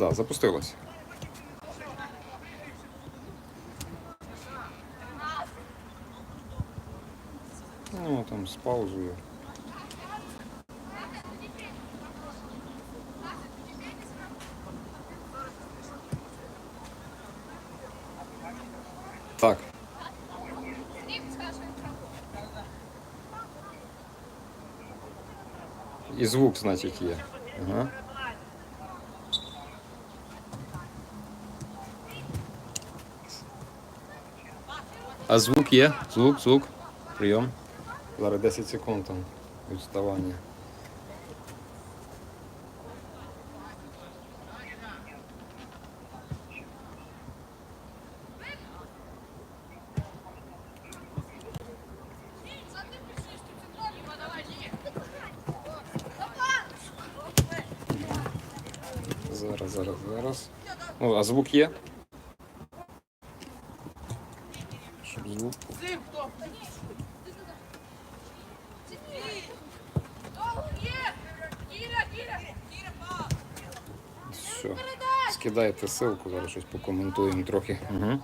Да, запустилось. Ну, там з паузою. Так. І звук, значить, є. Ага. А звук є? Звук, звук. Прийом. Зараз 10 секунд там відставання. Зараз, зараз, зараз. Ну, а звук є? Все. Скидайте ссылку, зараз щось покоментуємо трохи. Угу.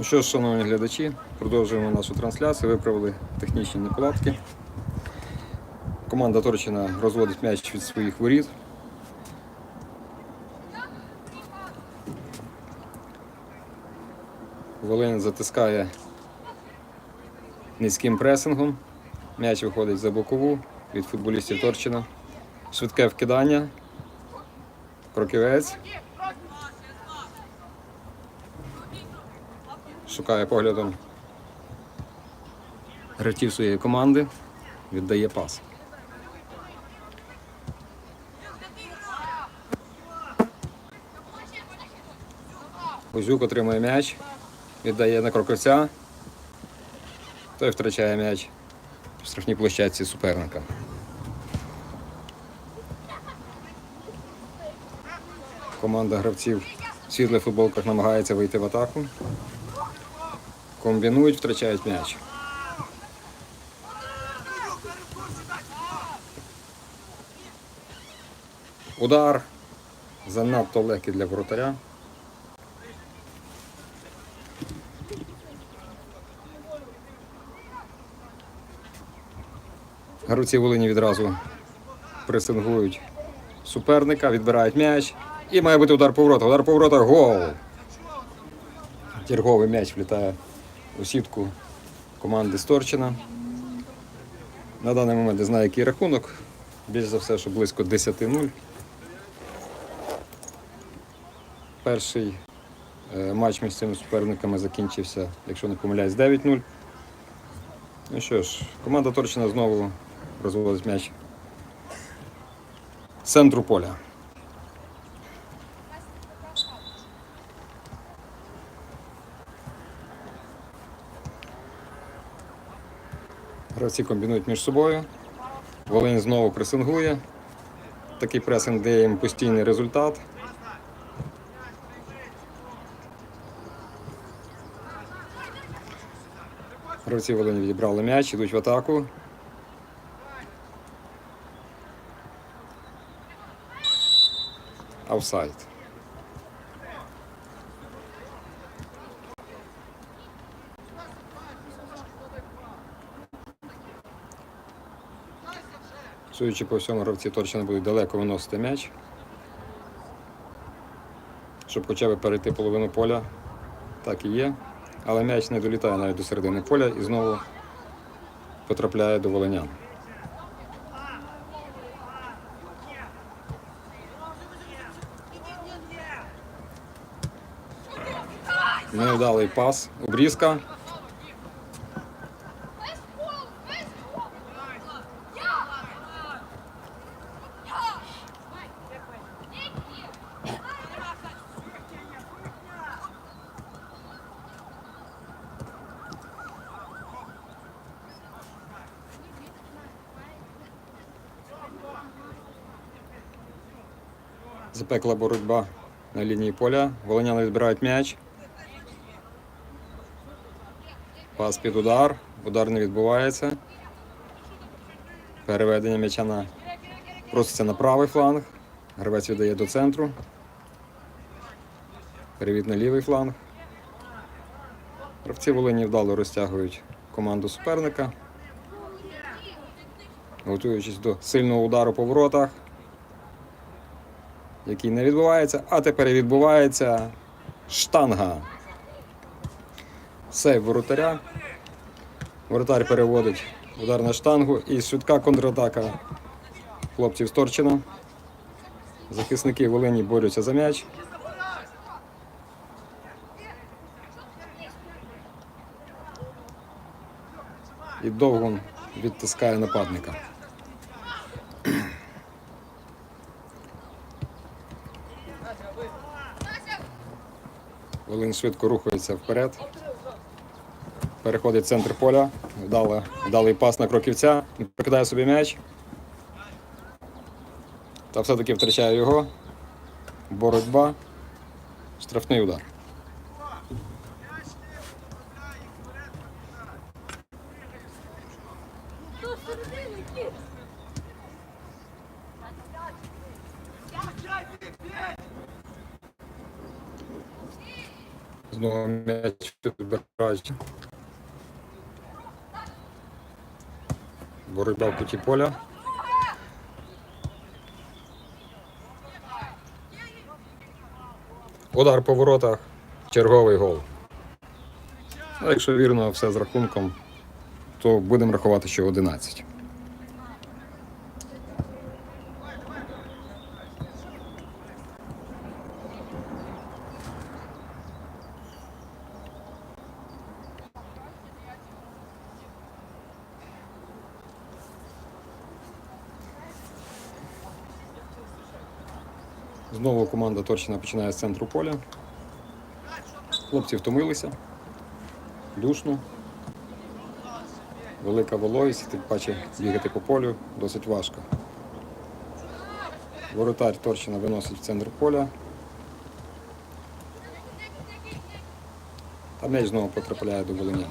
Ну що ж, шановні глядачі, продовжуємо нашу трансляцію. Виправили технічні неполадки. Команда Торчина розводить м'яч від своїх воріт. Волинь затискає низьким пресингом. М'яч виходить за бокову від футболістів Торчина. Швидке вкидання. Кроківець. Шукає поглядом гравців своєї команди. Віддає пас. Козюк отримує м'яч, віддає на кроківця. Той втрачає м'яч в штрафній площадці суперника. Команда гравців в світлих футболках намагається вийти в атаку. Комбінують, втрачають м'яч. Удар занадто легкий для воротаря. Гравці Волині відразу пресингують суперника, відбирають м'яч. І має бути удар поворота. Удар поворота гол. Черговий м'яч влітає у сітку команди Сторчина. На даний момент не знаю, який рахунок. Більш за все, що близько 10-0. Перший е, матч між цими суперниками закінчився, якщо не помиляюсь, 9-0. Ну що ж, команда Торчина знову розводить м'яч центру поля. Гравці комбінують між собою. Волинь знову пресингує. Такий пресинг дає їм постійний результат. Гравці Волині відібрали м'яч, йдуть в атаку. Офсайд. Судячи по всьому, гравці точно будуть далеко виносити м'яч. Щоб хоча б перейти половину поля. Так і є. Але м'яч не долітає навіть до середини поля і знову потрапляє до волинян. Невдалий пас. Обрізка. Запекла боротьба на лінії поля. Волиняни відбирають м'яч. Пас під удар. Удар не відбувається. Переведення м'яча на проситься на правий фланг. Гравець віддає до центру. Перевід на лівий фланг. Гравці Волині вдало розтягують команду суперника. Готуючись до сильного удару по воротах, який не відбувається, а тепер відбувається штанга. Сейв воротаря. Воротар переводить удар на штангу і швидка контратака хлопців з. Захисники Волині борються за м'яч. І Довгун відтискає нападника. Волинь швидко рухається вперед. Переходить в центр поля. Вдали, вдалий пас на кроківця. Він Прикидає собі м'яч. Та все-таки втрачає його. Боротьба. Штрафний удар. Знову м'яч відбирають. Боротьба в куті поля. Удар по воротах. Черговий гол. А якщо вірно все з рахунком, то будемо рахувати, що 11. Знову команда Торчина починає з центру поля. Хлопці втомилися. Душно. Велика вологість, тим паче бігати по полю досить важко. Воротар Торчина виносить в центр поля. Та м'яч знову потрапляє до волинян.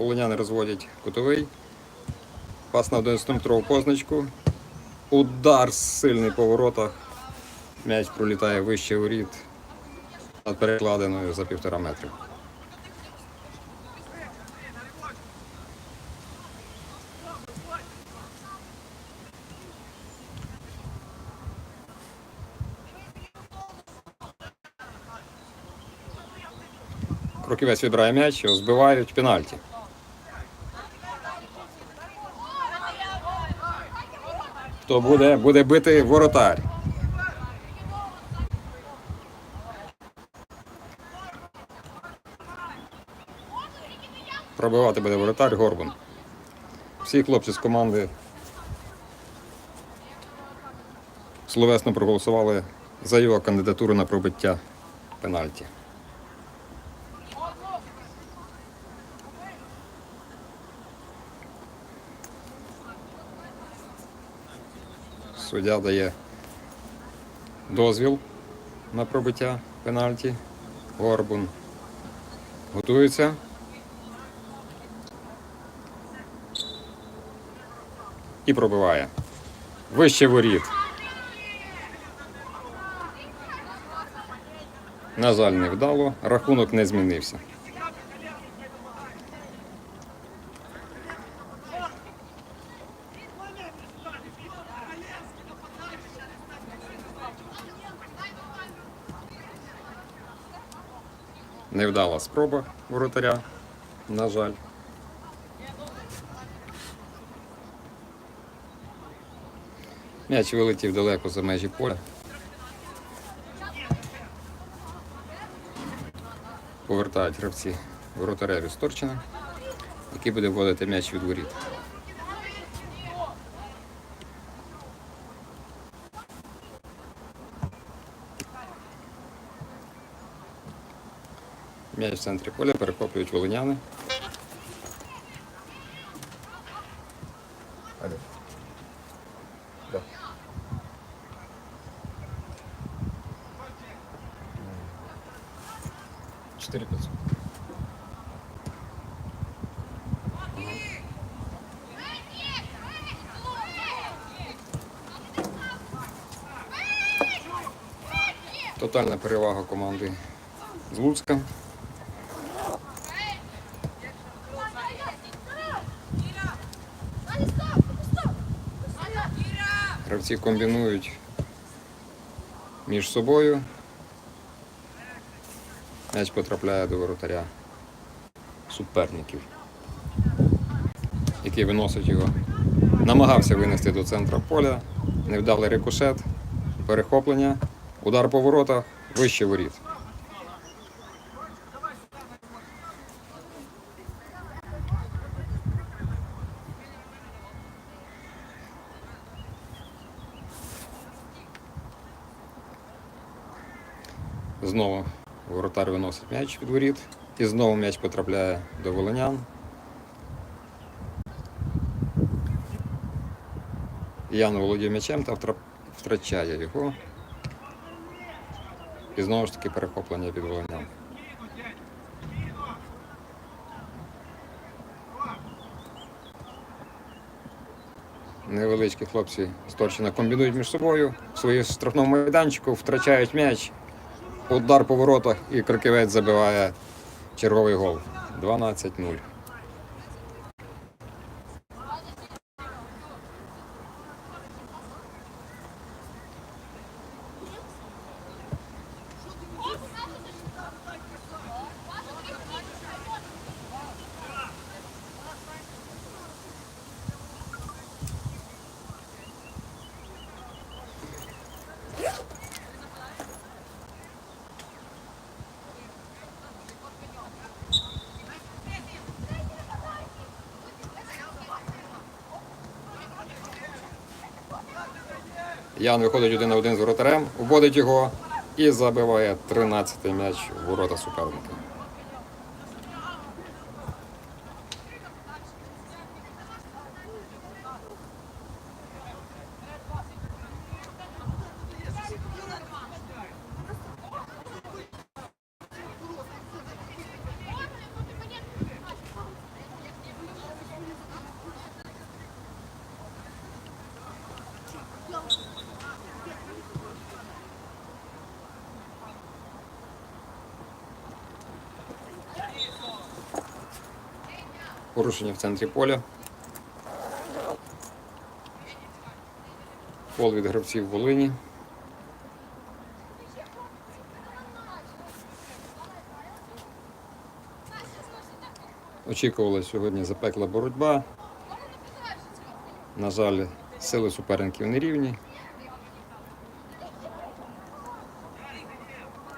Волиняни розводять кутовий. Пас на 11-метрову позначку. Удар сильний по воротах. М'яч пролітає вище воріт над перекладиною за півтора метра. Кроківець відбирає м'яч, його збивають пенальті. Хто буде? Буде бити воротар. Пробивати буде воротар Горбун. Всі хлопці з команди словесно проголосували за його кандидатуру на пробиття пенальті. Суддя дає дозвіл на пробиття пенальті. Горбун готується. І пробиває. Вище воріт. На жаль, не вдало. Рахунок не змінився. невдала спроба воротаря, на жаль. М'яч вилетів далеко за межі поля. Повертають гравці воротареві Сторчина, який буде вводити м'яч від воріт. М'яч в центрі поля перехоплюють волиняни. Алло. Да. Тотальна перевага команди з Луцька. Гравці комбінують між собою. М'яч потрапляє до воротаря суперників, який виносить його. Намагався винести до центра поля, невдалий рикошет, перехоплення, удар по воротах, вище воріт. Знову воротар виносить м'яч від воріт. І знову м'яч потрапляє до волинян. Ян володіє м'ячем та втра- втрачає його. І знову ж таки перехоплення від волинян. Невеличкі хлопці з Торчина комбінують між собою в своєму штрафному майданчику, втрачають м'яч. Удар по воротах і Краківець забиває черговий гол. 12-0. Ян виходить один на один з воротарем, вводить його і забиває 13-й м'яч в ворота суперника. Порушення в центрі поля. Фол від гравців Волині. Очікувала сьогодні запекла боротьба. На жаль, сили суперників не рівні.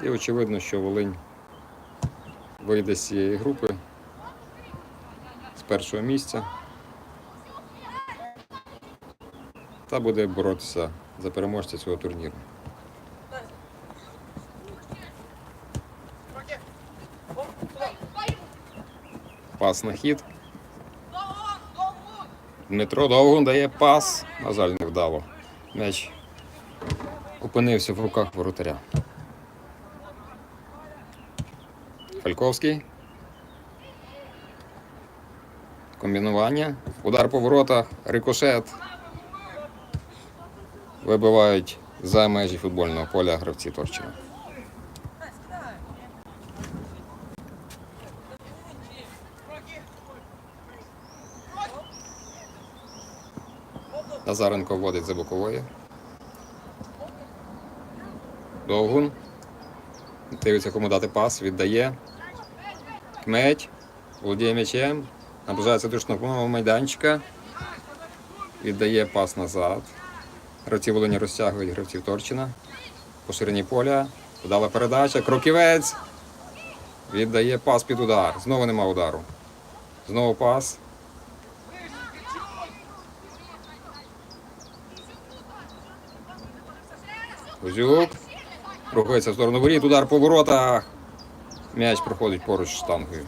І очевидно, що Волинь вийде з цієї групи першого місця та буде боротися за переможця цього турніру. Пас на хід. Дмитро Довгун дає пас. На жаль, не вдало. М'яч опинився в руках воротаря. Фальковський. Комбінування. Удар по воротах, рикошет. Вибивають за межі футбольного поля гравці Торчина. Назаренко вводить за бокової. Довгун. Дивиться, кому дати пас, віддає. Кметь. Володіє м'ячем. Наближається до штрафного майданчика. Віддає пас назад. Гравці Волині розтягують гравців Торчина. По ширині поля. Подала передача. Кроківець. Віддає пас під удар. Знову нема удару. Знову пас. Кузюк. Рухається в сторону воріт. Удар по воротах. М'яч проходить поруч з штангою.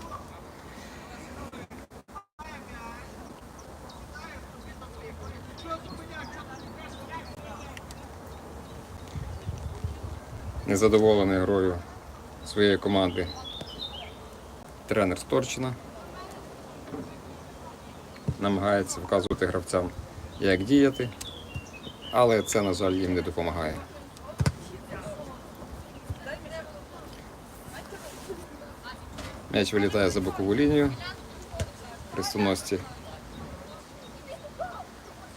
Незадоволений грою своєї команди тренер Сторчина. Намагається вказувати гравцям, як діяти, але це, на жаль, їм не допомагає. М'яч вилітає за бокову лінію. Хрестоносці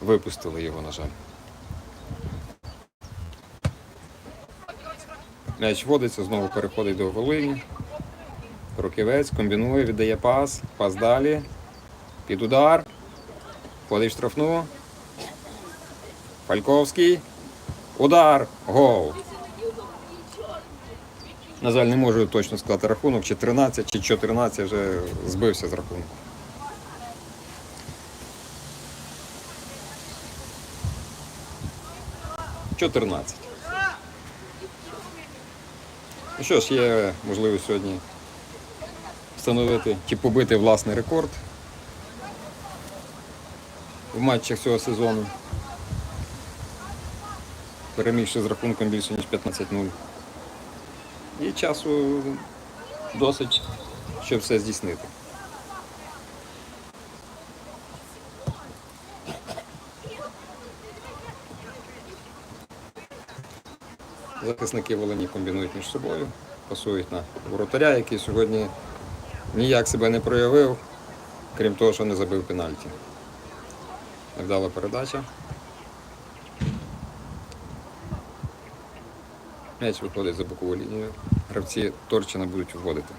випустили його, на жаль. М'яч водиться, знову переходить до голині. Руківець комбінує, віддає пас, пас далі. Під удар. Входить в штрафну. Фальковський. Удар. Гол. На жаль, не можу точно сказати рахунок, чи 13, чи 14 вже збився з рахунку. Чотирнадцять. Ну що ж, є можливість сьогодні встановити чи побити власний рекорд в матчах цього сезону. Перемігши з рахунком більше ніж 15-0. І часу досить, щоб все здійснити. Захисники Волині комбінують між собою, пасують на воротаря, який сьогодні ніяк себе не проявив, крім того, що не забив пенальті. Невдала передача. М'яч виходить за бокову лінію. Гравці Торчина будуть вводити.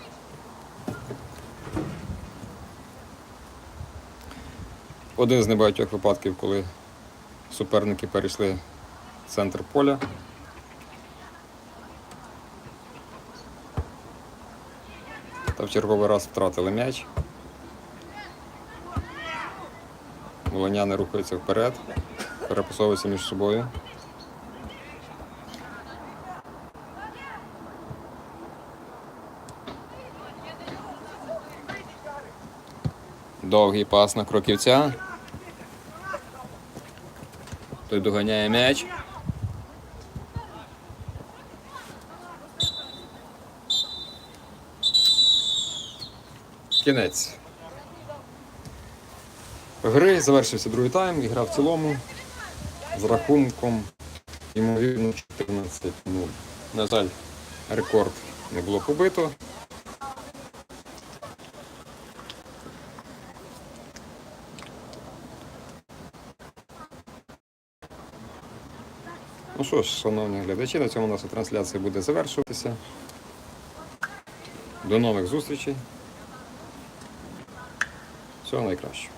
Один з небагатьох випадків, коли суперники перейшли в центр поля. Та в черговий раз втратили м'яч. Волоняни рухаються вперед, перепасовуються між собою. Довгий пас на кроківця. Той доганяє м'яч. Кінець. Гри завершився другий тайм, і гра в цілому з рахунком, ймовірно, 14-0. На жаль, рекорд не було побито. Ну що ж, шановні глядачі, на цьому наша трансляція буде завершуватися. До нових зустрічей. Всього найкращого.